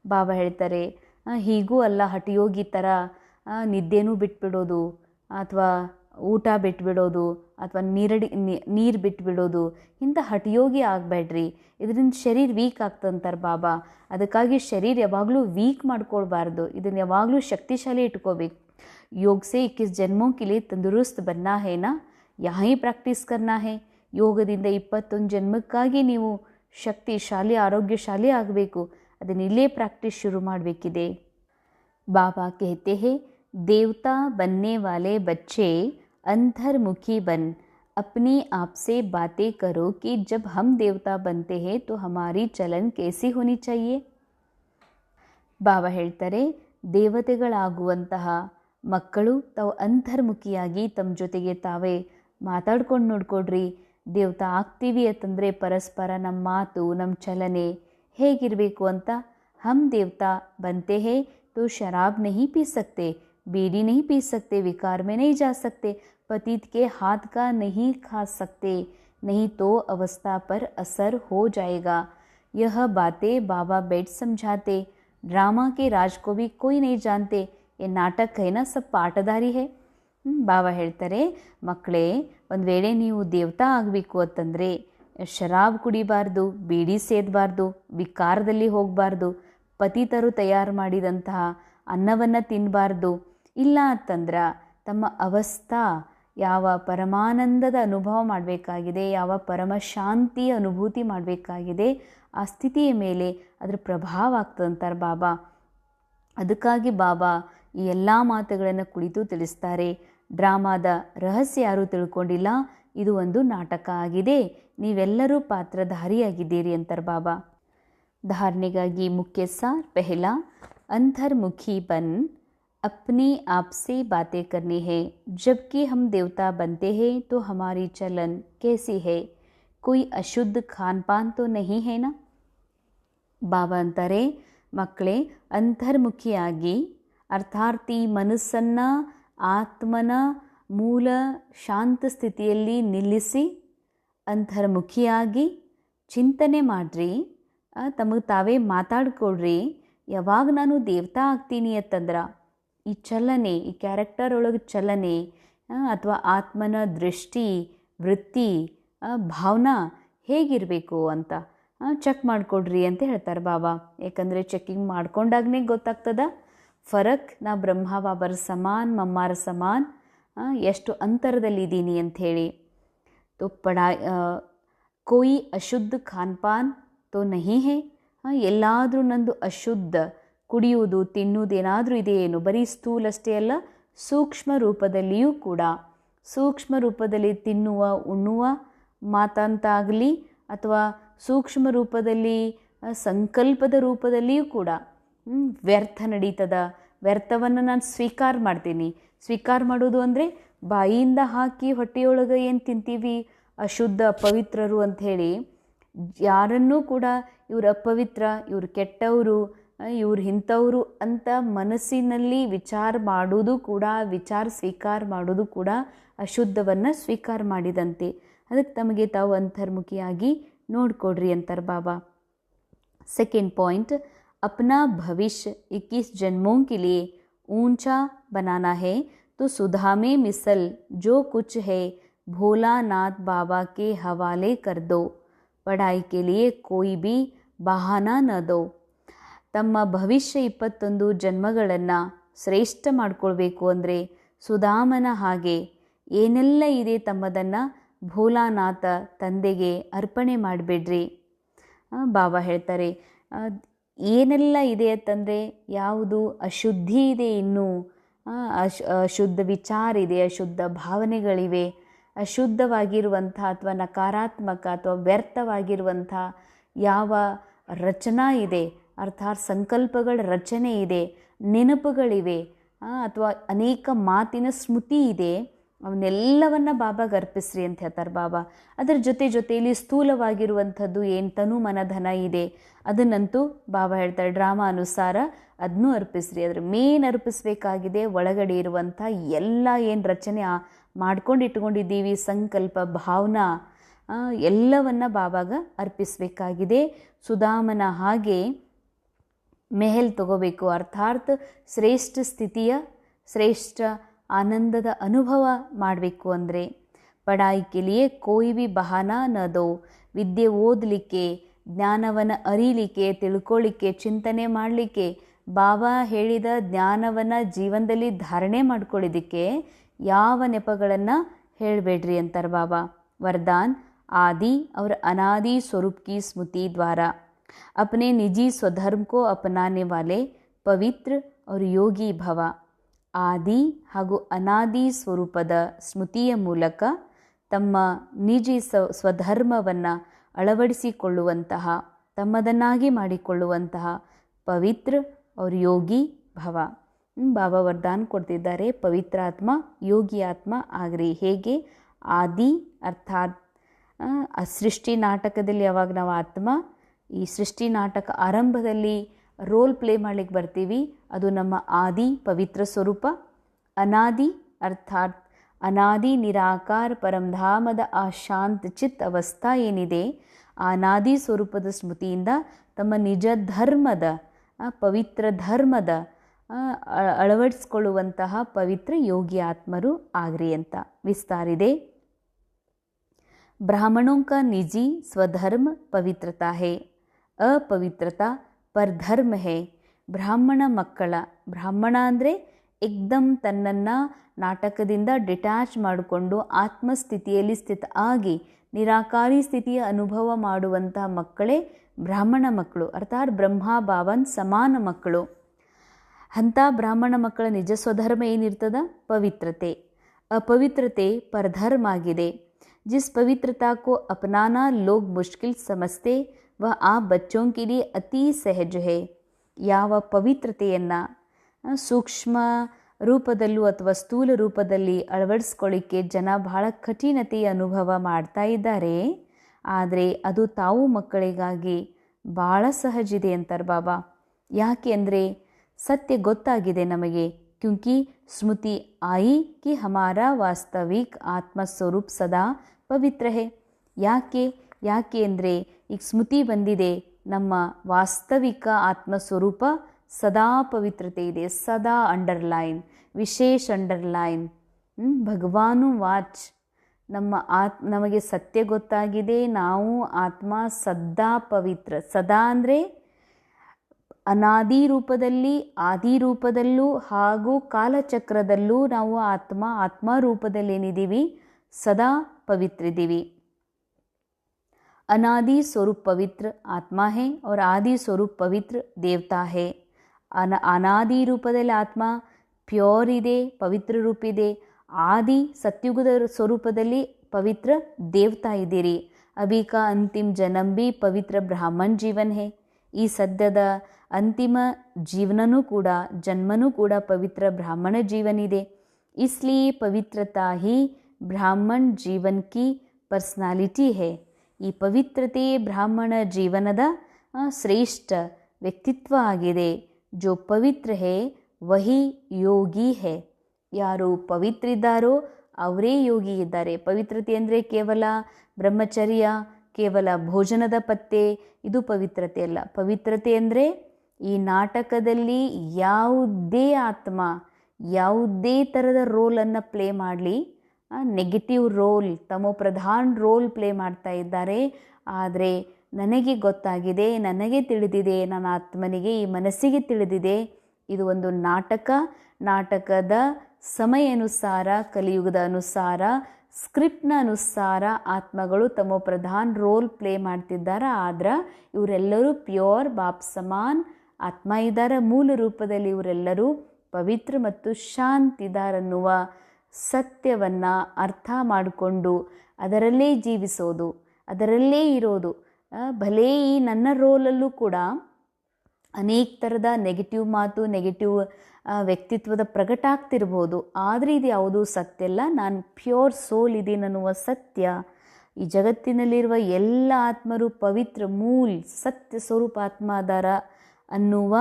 ಬಾಬಾ ಹೇಳ್ತಾರೆ ಹೀಗೂ ಅಲ್ಲ, ಹಠಯೋಗಿ ಥರ ನಿದ್ದೆನೂ ಬಿಟ್ಬಿಡೋದು. ಅಥವಾ ಊಟ ಬಿಟ್ಬಿಡೋದು ಅಥವಾ ನೀರಡಿ ನೀರು ಬಿಟ್ಬಿಡೋದು, ಇಂಥ ಹಠಯೋಗಿ ಆಗಬೇಡ್ರಿ. ಇದರಿಂದ ಶರೀರ ವೀಕ್ ಆಗ್ತಂತಾರೆ ಬಾಬಾ. ಅದಕ್ಕಾಗಿ ಶರೀರ ಯಾವಾಗಲೂ ವೀಕ್ ಮಾಡ್ಕೊಳ್ಬಾರ್ದು. ಇದನ್ನು ಯಾವಾಗಲೂ ಶಕ್ತಿಶಾಲಿ ಇಟ್ಕೋಬೇಕು. ಯೋಗ ಯೋಗಸೆ ಇಕ್ಕಿಸ್ ಜನ್ಮೋ ಕಿಲಿ ತಂದುರುಸ್ತ್ ಬನ್ನಾ ಹೇನಾ ಯಾಹಿ ಪ್ರಾಕ್ಟೀಸ್ ಕರ್ನಾ ಹೇ? ಯೋಗದಿಂದ ಇಪ್ಪತ್ತೊಂದು ಜನ್ಮಕ್ಕಾಗಿ ನೀವು ಶಕ್ತಿಶಾಲಿ, ಆರೋಗ್ಯಶಾಲಿ ಆಗಬೇಕು. ಅದನ್ನ ಇಲ್ಲೇ ಪ್ರಾಕ್ಟೀಸ್ ಶುರು ಮಾಡಬೇಕಿದೆ. ಬಾಬಾ ಕೇತೆ ಹೇ देवता बनने वाले बच्चे अंतर्मुखी बन अपने आप से बातें करो कि जब हम देवता बनते हैं तो हमारी चलन कैसी होनी चाहिए ಬಾಬಾ ಹೇಳ್ತಾರೆ ದೇವತೆಗಳಾಗುವಂತಹ ಮಕ್ಕಳು ತಾವು ಅಂತರ್ಮುಖಿಯಾಗಿ ತಮ್ಮ ಜೊತೆಗೆ ತಾವೇ ಮಾತಾಡ್ಕೊಂಡು ನೋಡ್ಕೊಡ್ರಿ ದೇವತಾ ಆಗ್ತೀವಿ ಅಂತಂದರೆ ಪರಸ್ಪರ ನಮ್ಮ ಮಾತು ನಮ್ಮ ಚಲನೆ ಹೇಗಿರಬೇಕು ಅಂತ ಹಮ್ ದೇವತಾ बनते हैं तो शराब नहीं पी सकते बीड़ी नहीं पी सकते विकार में नहीं जा सकते पतित के हाथ का नहीं खा सकते नहीं तो अवस्था पर असर हो जाएगा यह बातें बाबा बेट समझाते ड्रामा के राज को भी कोई नहीं जानते ये ನಾಟಕ ಏನ ಸ್ವಲ್ಪ ಪಾಠದಾರಿ ಹೇ ಬಾಬಾ ಹೇಳ್ತಾರೆ ಮಕ್ಕಳೇ ಒಂದು ವೇಳೆ ನೀವು ದೇವತಾ ಆಗಬೇಕು ಅಂತಂದರೆ ಶರಾಬ್ ಕುಡಿಬಾರ್ದು ಬೀಡಿ ಸೇದಬಾರ್ದು ವಿಕಾರದಲ್ಲಿ ಹೋಗಬಾರ್ದು ಪತಿತರು ತಯಾರು ಮಾಡಿದಂತಹ ಅನ್ನವನ್ನು ತಿನ್ನಬಾರ್ದು ಇಲ್ಲ ಅಂತಂದ್ರೆ ತಮ್ಮ ಅವಸ್ಥಾ ಯಾವ ಪರಮಾನಂದದ ಅನುಭವ ಮಾಡಬೇಕಾಗಿದೆ, ಯಾವ ಪರಮಶಾಂತಿಯ ಅನುಭೂತಿ ಮಾಡಬೇಕಾಗಿದೆ, ಆ ಸ್ಥಿತಿಯ ಮೇಲೆ ಅದರ ಪ್ರಭಾವ ಆಗ್ತದಂತಾರೆ ಬಾಬಾ. ಅದಕ್ಕಾಗಿ ಬಾಬಾ ಈ ಎಲ್ಲ ಮಾತುಗಳನ್ನು ಕುಳಿತು ತಿಳಿಸ್ತಾರೆ. ಡ್ರಾಮಾದ ರಹಸ್ಯ ಯಾರೂ ತಿಳ್ಕೊಂಡಿಲ್ಲ, ಇದು ಒಂದು ನಾಟಕ ಆಗಿದೆ, ನೀವೆಲ್ಲರೂ ಪಾತ್ರಧಾರಿಯಾಗಿದ್ದೀರಿ ಅಂತಾರೆ ಬಾಬಾ. ಧಾರಣೆಗಾಗಿ ಮುಖ್ಯ ಸಾರ್ ಪೆಹಲ ಅಂತರ್ಮುಖಿ ಬನ್ अपने आप से बातें करनी है जबकि हम देवता बनते हैं तो हमारी चलन कैसी है कोई अशुद्ध खान पान तो नहीं है ना ಬಾಬಾ ಅಂತಾರೆ ಮಕ್ಕಳೇ ಅಂತರ್ಮುಖಿಯಾಗಿ ಅರ್ಥಾತ್ ಈ ಮನಸ್ಸನ್ನು ಆತ್ಮನ ಮೂಲ ಶಾಂತ ಸ್ಥಿತಿಯಲ್ಲಿ ನಿಲ್ಲಿಸಿ ಅಂತರ್ಮುಖಿಯಾಗಿ ಚಿಂತನೆ ಮಾಡಿರಿ ತಮಗೆ ತಾವೇ ಮಾತಾಡ್ಕೊಡ್ರಿ ಯಾವಾಗ ನಾನು ದೇವತಾ ಆಗ್ತೀನಿ ಅಂತಂದ್ರೆ ಈ ಚಲನೆ, ಈ ಕ್ಯಾರೆಕ್ಟರ್ ಒಳಗೆ ಚಲನೆ ಅಥವಾ ಆತ್ಮನ ದೃಷ್ಟಿ, ವೃತ್ತಿ ಭಾವನಾ ಹೇಗಿರಬೇಕು ಅಂತ ಚೆಕ್ ಮಾಡಿಕೊಡ್ರಿ ಅಂತ ಹೇಳ್ತಾರೆ ಬಾಬಾ. ಯಾಕಂದರೆ ಚೆಕ್ಕಿಂಗ್ ಮಾಡ್ಕೊಂಡಾಗನೇ ಗೊತ್ತಾಗ್ತದ. ಫರಕ್, ನಾ ಬ್ರಹ್ಮ, ಬಾಬರ ಸಮಾನ್, ಮಮ್ಮಾರ ಸಮಾನ್ ಎಷ್ಟು ಅಂತರದಲ್ಲಿದ್ದೀನಿ ಅಂಥೇಳಿ ತೋ ಪಡಾ ಕೋಯಿ ಅಶುದ್ಧ ಖಾನ್ಪಾನ್ ತೋ ನಹಿ ಹೇ ಎಲ್ಲಾದರೂ ನಂದು ಅಶುದ್ಧ ಕುಡಿಯುವುದು ತಿನ್ನುವುದೇನಾದರೂ ಇದೆಯೇನು? ಬರೀ ಸ್ಥೂಲಷ್ಟೇ ಅಲ್ಲ, ಸೂಕ್ಷ್ಮ ರೂಪದಲ್ಲಿಯೂ ಕೂಡ. ಸೂಕ್ಷ್ಮ ರೂಪದಲ್ಲಿ ತಿನ್ನುವ, ಉಣ್ಣುವ ಮಾತಂತಾಗಲಿ ಅಥವಾ ಸೂಕ್ಷ್ಮ ರೂಪದಲ್ಲಿ ಸಂಕಲ್ಪದ ರೂಪದಲ್ಲಿಯೂ ಕೂಡ ವ್ಯರ್ಥ ನಡೀತದ. ವ್ಯರ್ಥವನ್ನು ನಾನು ಸ್ವೀಕಾರ ಮಾಡ್ತೀನಿ. ಸ್ವೀಕಾರ ಮಾಡೋದು ಅಂದರೆ ಬಾಯಿಯಿಂದ ಹಾಕಿ ಹೊಟ್ಟೆಯೊಳಗೆ ಏನು ತಿಂತೀವಿ? ಅಶುದ್ಧ, ಅಪವಿತ್ರರು ಅಂಥೇಳಿ. ಯಾರನ್ನೂ ಕೂಡ ಇವರು ಅಪವಿತ್ರ, ಇವರು ಕೆಟ್ಟವರು ಇವ್ರು ಇಂಥವ್ರು ಅಂತ ಮನಸ್ಸಿನಲ್ಲಿ ವಿಚಾರ ಮಾಡೋದು ಕೂಡ ವಿಚಾರ ಸ್ವೀಕಾರ ಮಾಡೋದು ಕೂಡ ಅಶುದ್ಧವನ್ನು ಸ್ವೀಕಾರ ಮಾಡಿದಂತೆ ಅದಕ್ಕೆ ತಮಗೆ ತಾವು ಅಂತರ್ಮುಖಿಯಾಗಿ ನೋಡ್ಕೊಡ್ರಿ ಅಂತಾರೆ ಬಾಬಾ सेकेंड पॉइंट अपना भविष्य 21 जन्मों के लिए ऊंचा बनाना है तो सुधा में मिसल जो कुछ है भोलानाथ बाबा के हवाले कर दो पढ़ाई के लिए कोई भी बहाना न दो ತಮ್ಮ ಭವಿಷ್ಯ ಇಪ್ಪತ್ತೊಂದು ಜನ್ಮಗಳನ್ನು ಶ್ರೇಷ್ಠ ಮಾಡಿಕೊಳ್ಬೇಕು ಅಂದರೆ ಸುಧಾಮನ ಹಾಗೆ ಏನೆಲ್ಲ ಇದೆ ತಮ್ಮದನ್ನು ಭೋಲಾನಾಥ ತಂದೆಗೆ ಅರ್ಪಣೆ ಮಾಡಬೇಡ್ರಿ. ಬಾಬಾ ಹೇಳ್ತಾರೆ ಏನೆಲ್ಲ ಇದೆ ಅಂತಂದರೆ ಯಾವುದು ಅಶುದ್ಧಿ ಇದೆ ಇನ್ನೂ ಅಶ್, ಅಶುದ್ಧ ವಿಚಾರ ಇದೆ, ಅಶುದ್ಧ ಭಾವನೆಗಳಿವೆ, ಅಶುದ್ಧವಾಗಿರುವಂಥ ಅಥವಾ ನಕಾರಾತ್ಮಕ ಅಥವಾ ವ್ಯರ್ಥವಾಗಿರುವಂಥ ಯಾವ ರಚನಾ ಇದೆ ಅರ್ಥಾತ್ ಸಂಕಲ್ಪಗಳ ರಚನೆ ಇದೆ, ನೆನಪುಗಳಿವೆ ಅಥವಾ ಅನೇಕ ಮಾತಿನ ಸ್ಮೃತಿ ಇದೆ, ಅವನ್ನೆಲ್ಲವನ್ನ ಬಾಬಾಗೆ ಅರ್ಪಿಸ್ರಿ ಅಂತ ಹೇಳ್ತಾರೆ ಬಾಬಾ. ಅದರ ಜೊತೆ ಜೊತೆಯಲ್ಲಿ ಸ್ಥೂಲವಾಗಿರುವಂಥದ್ದು ಏನು ತನು ಮನಧನ ಇದೆ, ಅದನ್ನಂತೂ ಬಾಬಾ ಹೇಳ್ತಾರೆ, ಡ್ರಾಮಾ ಅನುಸಾರ ಅದನ್ನೂ ಅರ್ಪಿಸ್ರಿ. ಅದ್ರ ಮೇನ್ ಅರ್ಪಿಸ್ಬೇಕಾಗಿದೆ ಒಳಗಡೆ ಇರುವಂಥ ಎಲ್ಲ ಏನು ರಚನೆ ಮಾಡ್ಕೊಂಡು ಇಟ್ಕೊಂಡಿದ್ದೀವಿ, ಸಂಕಲ್ಪ, ಭಾವನಾ ಎಲ್ಲವನ್ನ ಬಾಬಾಗ ಅರ್ಪಿಸಬೇಕಾಗಿದೆ. ಸುಧಾಮನ ಹಾಗೆ ಮೆಹಲ್ ತಗೋಬೇಕು. ಅರ್ಥಾತ್ ಶ್ರೇಷ್ಠ ಸ್ಥಿತಿಯ, ಶ್ರೇಷ್ಠ ಆನಂದದ ಅನುಭವ ಮಾಡಬೇಕು ಅಂದರೆ ಪಡಾಯಿ ಕೆಲಿಯೇ ಕೋಯಿ ಬಿ ಬಹಾನ ನದೋ. ವಿದ್ಯೆ ಓದಲಿಕ್ಕೆ, ಜ್ಞಾನವನ್ನು ಅರಿಲಿಕ್ಕೆ ತಿಳ್ಕೊಳ್ಳಿಕ್ಕೆ ಚಿಂತನೆ ಮಾಡಲಿಕ್ಕೆ, ಬಾಬಾ ಹೇಳಿದ ಜ್ಞಾನವನ್ನು ಜೀವನದಲ್ಲಿ ಧಾರಣೆ ಮಾಡ್ಕೊಳ್ಳೋದಕ್ಕೆ ಯಾವ ನೆಪಗಳನ್ನು ಹೇಳಬೇಡ್ರಿ ಅಂತಾರೆ ಬಾಬಾ. ವರದಾನ್, ಆದಿ, ಅವರ ಅನಾದಿ ಸ್ವರೂಪ್ ಕಿ ಸ್ಮೃತಿ ದ್ವಾರ. अपने निजी स्वधर्म को अपनाने वाले ಪವಿತ್ರ और ಯೋಗಿ ಭವ ಆದಿ ಹಾಗೂ ಅನಾದಿ ಸ್ವರೂಪದ ಸ್ಮೃತಿಯ ಮೂಲಕ ತಮ್ಮ ನಿಜಿ ಸ ಸ್ವಧರ್ಮವನ್ನು ಅಳವಡಿಸಿಕೊಳ್ಳುವಂತಹ ತಮ್ಮದನ್ನಾಗಿ ಮಾಡಿಕೊಳ್ಳುವಂತಹ ಪವಿತ್ರ और ಯೋಗಿ ಭವ ಹ್ಮ್, ಬಾಬಾ ವರದಾನ ಕೊಡ್ತಿದ್ದಾರೆ ಪವಿತ್ರ ಆತ್ಮ ಯೋಗಿ ಆತ್ಮ ಆಗ್ರಿ ಹೇಗೆ ಆದಿ ಅರ್ಥಾತ್ ಆ, ಆ ಸೃಷ್ಟಿ ನಾಟಕದಲ್ಲಿ ಯಾವಾಗ ನಾವು ಆತ್ಮ ಈ ಸೃಷ್ಟಿ ನಾಟಕ ಆರಂಭದಲ್ಲಿ ರೋಲ್ ಪ್ಲೇ ಮಾಡಲಿಕ್ಕೆ ಬರ್ತೀವಿ. ಅದು ನಮ್ಮ ಆದಿ ಪವಿತ್ರ ಸ್ವರೂಪ. ಅನಾದಿ ಅರ್ಥಾತ್ ಅನಾದಿ ನಿರಾಕಾರ ಪರಂಧಾಮದ ಆ ಶಾಂತ ಚಿತ್ ಅವಸ್ಥಾ ಏನಿದೆ, ಆ ಅನಾದಿ ಸ್ವರೂಪದ ಸ್ಮೃತಿಯಿಂದ ತಮ್ಮ ನಿಜ ಧರ್ಮದ ಪವಿತ್ರ ಧರ್ಮದ ಅಳವಡಿಸ್ಕೊಳ್ಳುವಂತಹ ಪವಿತ್ರ ಯೋಗಿ ಆತ್ಮರು ಆಗ್ರಿ ಅಂತ ವಿಸ್ತಾರಿದೆ ಬ್ರಾಹ್ಮಣೋಂಕ ನಿಜಿ ಸ್ವಧರ್ಮ ಪವಿತ್ರತಾ ಹೇ ಅಪವಿತ್ರತಾ ಪರ್ಧರ್ಮ ಹೇ ಬ್ರಾಹ್ಮಣ ಮಕ್ಕಳ, ಬ್ರಾಹ್ಮಣ ಅಂದರೆ ಎಕ್ದಮ್ ತನ್ನನ್ನು ನಾಟಕದಿಂದ ಡಿಟ್ಯಾಚ್ ಮಾಡಿಕೊಂಡು ಆತ್ಮಸ್ಥಿತಿಯಲ್ಲಿ ಸ್ಥಿತ ಆಗಿ ನಿರಾಕಾರಿ ಸ್ಥಿತಿಯ ಅನುಭವ ಮಾಡುವಂತಹ ಮಕ್ಕಳೇ ಬ್ರಾಹ್ಮಣ ಮಕ್ಕಳು, ಅರ್ಥಾತ್ ಬ್ರಹ್ಮಾಭಾವನ್ ಸಮಾನ ಮಕ್ಕಳು. ಅಂಥ ಬ್ರಾಹ್ಮಣ ಮಕ್ಕಳ ನಿಜ ಸ್ವಧರ್ಮ ಏನಿರ್ತದ? ಪವಿತ್ರತೆ. ಅಪವಿತ್ರತೆ ಪರಧರ್ಮ ಆಗಿದೆ. ಜಿಸ್ ಪವಿತ್ರತಾ ಕೋ ಅಪನಾನಾ ಲೋಗ್ ಮುಷ್ಕಿಲ್ ಸಮಸ್ತೆ वह आप बच्चों के लिए अति सहज है ಯಾವ ಪವಿತ್ರತೆಯನ್ನು ಸೂಕ್ಷ್ಮ ರೂಪದಲ್ಲೂ ಅಥವಾ ಸ್ಥೂಲ ರೂಪದಲ್ಲಿ ಅಳವಡಿಸ್ಕೊಳ್ಳಿಕ್ಕೆ ಜನ ಬಹಳ ಕಠಿಣತೆಯ ಅನುಭವ ಮಾಡ್ತಾ ಇದ್ದಾರೆ ಆದರೆ ಅದು ತಾವು ಮಕ್ಕಳಿಗಾಗಿ ಭಾಳ ಸಹಜ ಇದೆ ಅಂತಾರೆ ಬಾಬಾ ಯಾಕೆ ಅಂದರೆ ಸತ್ಯ ಗೊತ್ತಾಗಿದೆ ನಮಗೆ ಕ್ಯೂಂಕಿ ಸ್ಮೃತಿ ಆಯಿ ಕಿ ಹಮಾರ ವಾಸ್ತವಿಕ್ ಆತ್ಮ ಸ್ವರೂಪ್ ಸದಾ ಪವಿತ್ರ ಹೇ ಯಾಕೆ ಯಾಕೆ ಅಂದರೆ ಈಗ ಸ್ಮೃತಿ ಬಂದಿದೆ. ನಮ್ಮ ವಾಸ್ತವಿಕ ಆತ್ಮ ಸ್ವರೂಪ ಸದಾ ಪವಿತ್ರತೆ ಇದೆ. ಸದಾ ಅಂಡರ್ಲೈನ್ ವಿಶೇಷ ಅಂಡರ್ಲೈನ್ ಭಗವಾನು ವಾಚ್ ನಮ್ಮ ಆತ್, ನಮಗೆ ಸತ್ಯ ಗೊತ್ತಾಗಿದೆ. ನಾವು ಆತ್ಮ ಸದಾ ಪವಿತ್ರ. ಸದಾ ಅಂದರೆ ಅನಾದಿ ರೂಪದಲ್ಲಿ, ಆದಿ ರೂಪದಲ್ಲೂ ಹಾಗೂ ಕಾಲಚಕ್ರದಲ್ಲೂ ನಾವು ಆತ್ಮ ಆತ್ಮ ರೂಪದಲ್ಲೇನಿದ್ದೀವಿ. ಸದಾ ಪವಿತ್ರ ಇದ್ದೀವಿ अनादि स्वरूप पवित्र आत्मा है और आदि स्वरूप पवित्र देवता है ಅನ ಅನಾದಿ ರೂಪದಲ್ಲಿ ಆತ್ಮ ಪ್ಯೂರ್ ಇದೆ ಪವಿತ್ರ ರೂಪ ಇದೆ ಆದಿ ಸತ್ಯುಗದ ಸ್ವರೂಪದಲ್ಲಿ ಪವಿತ್ರ ದೇವತಾ ಇದ್ದೀರಿ ಅಭಿ ಕಾ ಅಂತಿಮ ಜನ್ಮ ಭಿ ಪವಿತ್ರ ಬ್ರಾಹ್ಮಣ್ ಜೀವನ್ ಹೇ ಈ ಸದ್ಯದ ಅಂತಿಮ ಜೀವನನೂ ಕೂಡ ಜನ್ಮನೂ ಕೂಡ ಪವಿತ್ರ ಬ್ರಾಹ್ಮಣ ಜೀವನ ಇದೆ इसलिए ಪವಿತ್ರತಾ ಹಿ ಬ್ರಾಹ್ಮಣ್ ಜೀವನ್ ಕಿ ಪರ್ಸ್ನಾಲಿಟಿ ಹೇ ಈ ಪವಿತ್ರತೆ ಬ್ರಾಹ್ಮಣ ಜೀವನದ ಶ್ರೇಷ್ಠ ವ್ಯಕ್ತಿತ್ವ ಆಗಿದೆ. ಜೋ ಪವಿತ್ರ ಹೇ, ವಹಿ ಯೋಗಿ ಹೇ. ಯಾರು ಪವಿತ್ರಿದ್ದಾರೋ ಅವರೇ ಯೋಗಿ ಇದ್ದಾರೆ. ಪವಿತ್ರತೆ ಅಂದರೆ ಕೇವಲ ಬ್ರಹ್ಮಚರ್ಯ, ಕೇವಲ ಭೋಜನದ ಪತ್ತೆ, ಇದು ಪವಿತ್ರತೆ ಅಲ್ಲ. ಪವಿತ್ರತೆ ಅಂದರೆ ಈ ನಾಟಕದಲ್ಲಿ ಯಾವುದೇ ಆತ್ಮ, ಯಾವುದೇ ಥರದ ರೋಲನ್ನು ಪ್ಲೇ ಮಾಡಲಿ ನೆಗೆಟಿವ್ ರೋಲ್ ತಮ್ಮ ಪ್ರಧಾನ ರೋಲ್ ಪ್ಲೇ ಮಾಡ್ತಾ ಇದ್ದಾರೆ. ಆದರೆ ನನಗೆ ಗೊತ್ತಾಗಿದೆ, ನನಗೆ ತಿಳಿದಿದೆ, ನನ್ನ ಆತ್ಮನಿಗೆ, ಈ ಮನಸ್ಸಿಗೆ ತಿಳಿದಿದೆ. ಇದು ಒಂದು ನಾಟಕ. ನಾಟಕದ ಸಮಯ ಅನುಸಾರ ಕಲಿಯುಗದ ಅನುಸಾರ ಸ್ಕ್ರಿಪ್ಟ್ನ ಅನುಸಾರ ಆತ್ಮಗಳು ತಮ್ಮ ಪ್ರಧಾನ ರೋಲ್ ಪ್ಲೇ ಮಾಡ್ತಿದ್ದಾರೆ. ಆದ್ರೆ ಇವರೆಲ್ಲರೂ ಪ್ಯೂರ್ ಬಾಪ್ ಸಮಾನ್ ಆತ್ಮ ಇದ್ದಾರೆ. ಮೂಲ ರೂಪದಲ್ಲಿ ಇವರೆಲ್ಲರೂ ಪವಿತ್ರ ಮತ್ತು ಶಾಂತಿದಾರನ್ನುವ ಸತ್ಯವನ್ನು ಅರ್ಥ ಮಾಡಿಕೊಂಡು ಅದರಲ್ಲೇ ಜೀವಿಸೋದು, ಅದರಲ್ಲೇ ಇರೋದು. ಭಲೇ ಈ ನನ್ನ ರೋಲಲ್ಲೂ ಕೂಡ ಅನೇಕ ಥರದ ನೆಗೆಟಿವ್ ಮಾತು ನೆಗೆಟಿವ್ ವ್ಯಕ್ತಿತ್ವದ ಪ್ರಕಟ ಆಗ್ತಿರ್ಬೋದು. ಆದರೆ ಇದು ಯಾವುದೂ ಸತ್ಯ ಅಲ್ಲ. ನಾನು ಪ್ಯೂರ್ ಸೋಲ್ ಇದ್ದೀನಿ ಅನ್ನುವ ಸತ್ಯ, ಈ ಜಗತ್ತಿನಲ್ಲಿರುವ ಎಲ್ಲ ಆತ್ಮರು ಪವಿತ್ರ ಮೂಲ್ ಸತ್ಯ ಸ್ವರೂಪ ಆತ್ಮ ಅದಾರ ಅನ್ನುವ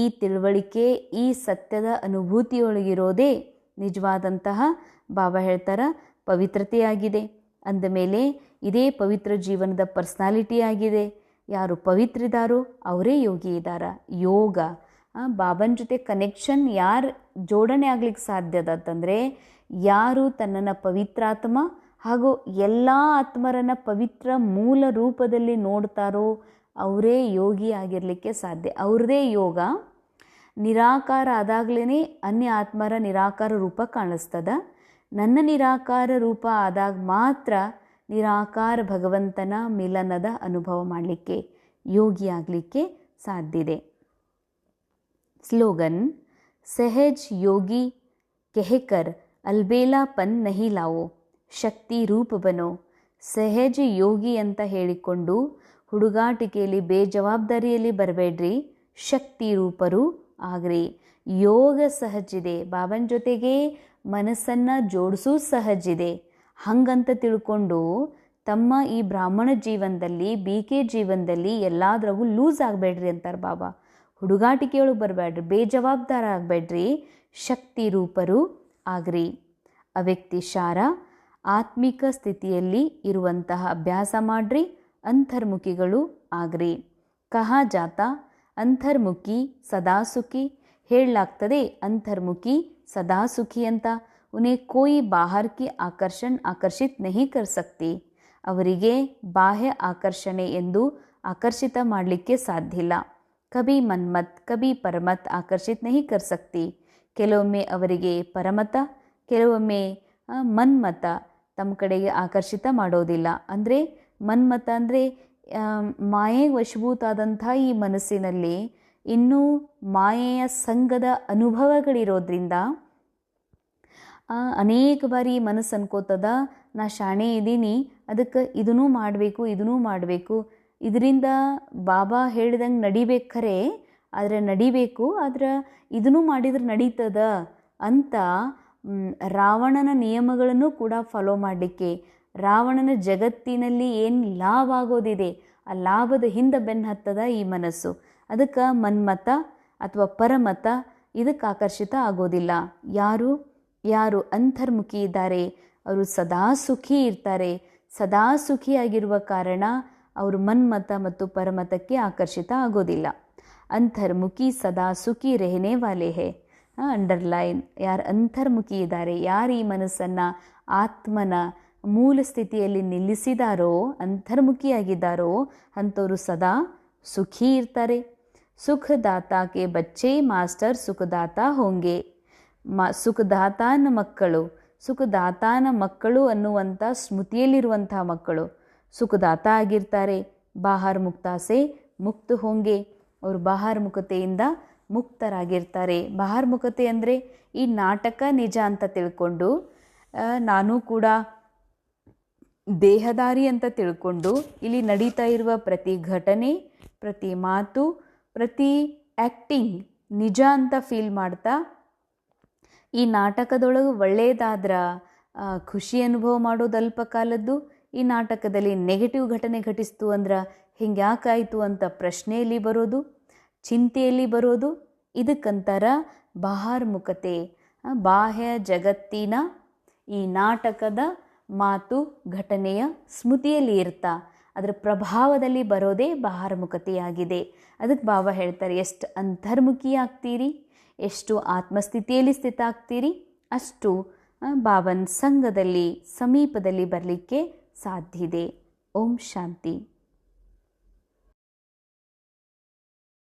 ಈ ತಿಳುವಳಿಕೆ, ಈ ಸತ್ಯದ ಅನುಭೂತಿಯೊಳಗಿರೋದೇ ನಿಜವಾದಂತಹ ಬಾಬಾ ಹೇಳ್ತಾರ, ಪವಿತ್ರತೆಯಾಗಿದೆ. ಅಂದಮೇಲೆ ಇದೇ ಪವಿತ್ರ ಜೀವನದ ಪರ್ಸ್ನಾಲಿಟಿ ಆಗಿದೆ. ಯಾರು ಪವಿತ್ರಿದಾರೋ ಅವರೇ ಯೋಗಿ ಇದ್ದಾರ ಯೋಗ. ಬಾಬನ ಬಾಬನ್ ಜೊತೆ ಕನೆಕ್ಷನ್ ಯಾರು ಜೋಡಣೆ ಆಗ್ಲಿಕ್ಕೆ ಸಾಧ್ಯದ ಅಂತಂದರೆ, ಯಾರು ತನ್ನನ್ನು ಪವಿತ್ರಾತ್ಮ ಹಾಗೂ ಎಲ್ಲ ಆತ್ಮರನ್ನ ಪವಿತ್ರ ಮೂಲ ರೂಪದಲ್ಲಿ ನೋಡ್ತಾರೋ ಅವರೇ ಯೋಗಿ ಆಗಿರಲಿಕ್ಕೆ ಸಾಧ್ಯ. ಅವ್ರದೇ ಯೋಗ. ನಿರಾಕಾರ ಆದಾಗ್ಲೇ ಅನ್ಯ ಆತ್ಮರ ನಿರಾಕಾರ ರೂಪ ಕಾಣಿಸ್ತದ. ನನ್ನ ನಿರಾಕಾರ ರೂಪ ಆದಾಗ ಮಾತ್ರ ನಿರಾಕಾರ ಭಗವಂತನ ಮಿಲನದ ಅನುಭವ ಮಾಡಲಿಕ್ಕೆ ಯೋಗಿಯಾಗಲಿಕ್ಕೆ ಸಾಧ್ಯ ಇದೆ. ಸ್ಲೋಗನ್, ಸಹಜ್ ಯೋಗಿ ಕೆಹೆಕರ್ ಅಲ್ಬೇಲಾಪನ್ ನಹಿ ಲಾವೋ, ಶಕ್ತಿ ರೂಪ ಬನೋ. ಸಹಜ ಯೋಗಿ ಅಂತ ಹೇಳಿಕೊಂಡು ಹುಡುಗಾಟಿಕೆಯಲ್ಲಿ ಬೇಜವಾಬ್ದಾರಿಯಲ್ಲಿ ಬರಬೇಡ್ರಿ. ಶಕ್ತಿ ರೂಪರು ಆಗ್ರಿ. ಯೋಗ ಸಹಜಿದೆ. ಬಾಬನ್ ಜೊತೆಗೆ ಮನಸ್ಸನ್ನು ಜೋಡಿಸೂ ಸಹಜಿದೆ. ಹಂಗಂತ ತಿಳ್ಕೊಂಡು ತಮ್ಮ ಈ ಬ್ರಾಹ್ಮಣ ಜೀವನದಲ್ಲಿ ಬಿ ಕೆ ಜೀವನದಲ್ಲಿ ಎಲ್ಲಾದ್ರಾಗೂ ಲೂಸ್ ಆಗಬೇಡ್ರಿ ಅಂತಾರೆ ಬಾಬಾ. ಹುಡುಗಾಟಿಕೆಯೊಳಗೆ ಬರಬೇಡ್ರಿ ಬೇಜವಾಬ್ದಾರ ಆಗಬೇಡ್ರಿ, ಶಕ್ತಿ ರೂಪರು ಆಗ್ರಿ. ಅವ್ಯಕ್ತಿ ಶಾರ, ಆತ್ಮಿಕ ಸ್ಥಿತಿಯಲ್ಲಿ ಇರುವಂತಹ ಅಭ್ಯಾಸ ಮಾಡ್ರಿ, ಅಂತರ್ಮುಖಿಗಳು ಆಗ್ರಿ. ಕಹ ಜಾತ ಅಂತರ್ಮುಖಿ ಸದಾ ಸುಖಿ ಹೇಳಲಾಗ್ತದೆ ಅಂತರ್ಮುಖಿ ಸದಾ ಸುಖಿ ಅಂತ. ಉನೇ ಕೋಯಿ ಬಾಹರ್ ಕಿ ಆಕರ್ಷಣ್ ಆಕರ್ಷಿತ್ ನಹಿ ಕರ್ ಸಕ್ತಿ. ಅವರಿಗೆ ಬಾಹ್ಯ ಆಕರ್ಷಣೆ ಎಂದು ಆಕರ್ಷಿತ ಮಾಡಲಿಕ್ಕೆ ಸಾಧ್ಯ ಇಲ್ಲ. ಕಬಿ ಮನ್ಮತ್ ಕಬಿ ಪರಮತ್ ಆಕರ್ಷಿತ್ ನಹಿ ಕರ್ ಸಕ್ತಿ. ಕೆಲವೊಮ್ಮೆ ಅವರಿಗೆ ಪರಮತ ಕೆಲವೊಮ್ಮೆ ಮನ್ಮತ ತಮ್ಮ ಕಡೆಗೆ ಆಕರ್ಷಿತ ಮಾಡೋದಿಲ್ಲ. ಅಂದರೆ ಮನ್ಮತ ಅಂದರೆ ಮಾಯೆ ವಶಭೂತಾದಂಥ ಈ ಮನಸ್ಸಿನಲ್ಲಿ ಇನ್ನೂ ಮಾಯೆಯ ಸಂಘದ ಅನುಭವಗಳಿರೋದ್ರಿಂದ ಅನೇಕ ಬಾರಿ ಮನಸ್ಸು ಅನ್ಕೋತದ, ನಾ ಶಾಣೆ ಇದ್ದೀನಿ, ಅದಕ್ಕೆ ಇದನ್ನೂ ಮಾಡಬೇಕು ಇದನ್ನೂ ಮಾಡಬೇಕು. ಇದರಿಂದ ಬಾಬಾ ಹೇಳಿದಂಗೆ ನಡಿಬೇಕು ಖರೆ, ಆದರೆ ನಡಿಬೇಕು, ಆದ್ರೆ ಇದನ್ನು ಮಾಡಿದ್ರೆ ನಡೀತದ ಅಂತ ರಾವಣನ ನಿಯಮಗಳನ್ನು ಕೂಡ ಫಾಲೋ ಮಾಡಲಿಕ್ಕೆ ರಾವಣನ ಜಗತ್ತಿನಲ್ಲಿ ಏನು ಲಾಭ ಆಗೋದಿದೆ ಆ ಲಾಭದ ಹಿಂದೆ ಬೆನ್ನು ಹತ್ತದ ಈ ಮನಸ್ಸು. ಅದಕ್ಕೆ ಮನ್ಮತ ಅಥವಾ ಪರಮತ ಇದಕ್ಕೆ ಆಕರ್ಷಿತ ಆಗೋದಿಲ್ಲ. ಯಾರು? ಯಾರು ಅಂತರ್ಮುಖಿ ಇದ್ದಾರೆ? ಅವರು ಸದಾ ಸುಖಿ ಇರ್ತಾರೆ. ಸದಾ ಸುಖಿಯಾಗಿರುವ ಕಾರಣ ಅವರು ಮನ್ಮತ ಮತ್ತು ಪರಮತಕ್ಕೆ ಆಕರ್ಷಿತ ಆಗೋದಿಲ್ಲ. ಅಂತರ್ಮುಖಿ ಸದಾ ಸುಖಿ ರೆಹನೆ ವಾಲೆ ಹೇ ಅಂಡರ್ಲೈನ್. ಯಾರು ಅಂತರ್ಮುಖಿ ಇದ್ದಾರೆ, ಯಾರು ಈ ಮನಸ್ಸನ್ನು ಆತ್ಮನ ಮೂಲ ಸ್ಥಿತಿಯಲ್ಲಿ ನಿಲ್ಲಿಸಿದಾರೋ, ಅಂತರ್ಮುಖಿಯಾಗಿದ್ದಾರೋ ಅಂಥವರು ಸದಾ ಸುಖಿ ಇರ್ತಾರೆ. ಸುಖದಾತಾಕೆ ಬಚ್ಚೆ ಮಾಸ್ಟರ್ ಸುಖದಾತ ಹೋಂಗೆ. ಮ, ಸುಖದಾತಾನ ಮಕ್ಕಳು ಸುಖದಾತಾನ ಮಕ್ಕಳು ಅನ್ನುವಂಥ ಸ್ಮೃತಿಯಲ್ಲಿರುವಂಥ ಮಕ್ಕಳು ಸುಖದಾತ ಆಗಿರ್ತಾರೆ. ಬಾಹಾರ್ ಮುಕ್ತಾಸೆ ಮುಕ್ತ ಹೋಂಗೆ. ಅವರು ಬಾಹಾರ್ ಮುಖತೆಯಿಂದ ಮುಕ್ತರಾಗಿರ್ತಾರೆ. ಬಹಿರ್ಮುಖತೆ ಅಂದರೆ ಈ ನಾಟಕ ನಿಜ ಅಂತ ತಿಳ್ಕೊಂಡು ನಾನು ಕೂಡ ದೇಹದಾರಿ ಅಂತ ತಿಳ್ಕೊಂಡು ಇಲ್ಲಿ ನಡೀತಾ ಇರುವ ಪ್ರತಿ ಘಟನೆ, ಪ್ರತಿ ಮಾತು, ಪ್ರತಿ ಆ್ಯಕ್ಟಿಂಗ್ ನಿಜ ಅಂತ ಫೀಲ್ ಮಾಡ್ತಾ, ಈ ನಾಟಕದೊಳಗೆ ಒಳ್ಳೆಯದಾದ್ರ ಖುಷಿ ಅನುಭವ ಮಾಡೋದು ಅಲ್ಪ ಕಾಲದ್ದು, ಈ ನಾಟಕದಲ್ಲಿ ನೆಗೆಟಿವ್ ಘಟನೆ ಘಟಿಸ್ತು ಅಂದ್ರೆ ಹಿಂಗೆ ಯಾಕಾಯಿತು ಅಂತ ಪ್ರಶ್ನೆಯಲ್ಲಿ ಬರೋದು, ಚಿಂತೆಯಲ್ಲಿ ಬರೋದು, ಇದಕ್ಕಂತಾರ ಬಹಾರ್ಮುಖತೆ ಬಾಹ್ಯ ಜಗತ್ತಿನ ಈ ನಾಟಕದ ಮಾತು, ಘಟನೆಯ ಸ್ಮೃತಿಯಲ್ಲಿ ಇರ್ತಾ ಅದರ ಪ್ರಭಾವದಲ್ಲಿ ಬರೋದೇ ಬಹಾರ್ಮುಖತೆಯಾಗಿದೆ ಅದಕ್ಕೆ ಭಾವ ಹೇಳ್ತಾರೆ, ಎಷ್ಟು ಅಂತರ್ಮುಖಿ ಆಗ್ತೀರಿ ಎಷ್ಟು ಆತ್ಮಸ್ಥಿತಿಯಲ್ಲಿ ಸ್ಥಿತ ಆಗ್ತೀರಿ ಅಷ್ಟು ಬಾಬನ್ ಸಂಘದಲ್ಲಿ, ಸಮೀಪದಲ್ಲಿ ಬರಲಿಕ್ಕೆ ಸಾಧ್ಯ ಇದೆ ಓಂ ಶಾಂತಿ.